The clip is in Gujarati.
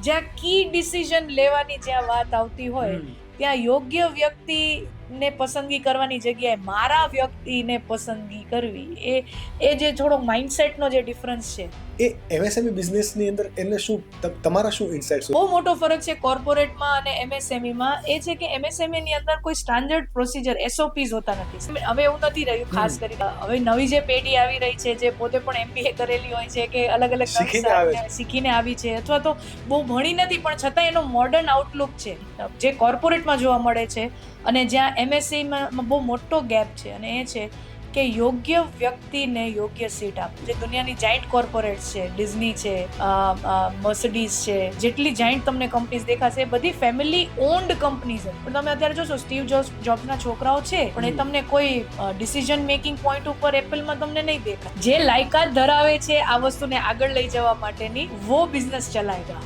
જ્યાં કી ડિસિઝન લેવાની જ્યાં વાત આવતી હોય ત્યાં યોગ્ય વ્યક્તિને પસંદગી કરવાની જગ્યાએ મારા વ્યક્તિને પસંદગી કરવી એ એ જે થોડો માઇન્ડસેટનો જે ડિફરન્સ છે. એ એમએસએમઈ બિઝનેસની અંદર એને શું તમારા શું ઇન્સાઇટ્સ બહુ મોટો ફરક છે કોર્પોરેટમાં અને એમએસએમઈમાં એ છે કે એમએસએમઈની ની અંદર કોઈ સ્ટાન્ડર્ડ પ્રોસિજર એસઓપીઝ હોતા નથી. હવે એવું નથી રહ્યું ખાસ કરીને. હવે નવી જે પેઢી આવી રહી છે જે પોતે પણ એમબીએ કરેલી હોય છે કે અલગ અલગ શીખીને આવી છે અથવા તો બહુ ભણી નથી પણ છતાં એનો મોડર્ન આઉટલુક છે. જે કોર્પોરેટમાં જોવા મળે છે અને જ્યાં એમએસસીમાં બહુ મોટો ગેપ છે અને એ છે કે યોગ્ય વ્યક્તિને યોગ્ય સીટ આપ જે દુનિયાની જાઇન્ટ કોર્પોરેટ છે ડિઝની છે મર્સિડીઝ છે જેટલી જાઇન્ટ તમને કંપનીઝ દેખાશે એ બધી ફેમિલી ઓન્ડ કંપનીઝ છે. પણ તમે અત્યારે જોશો સ્ટીવ જોબ્સ જોબ્સના છોકરાઓ છે પણ એ તમને કોઈ ડિસિઝન મેકિંગ પોઈન્ટ ઉપર એપલમાં તમને નહીં દેખાય. જે લાયકાત ધરાવે છે આ વસ્તુને આગળ લઈ જવા માટેની વો બિઝનેસ ચલાએગા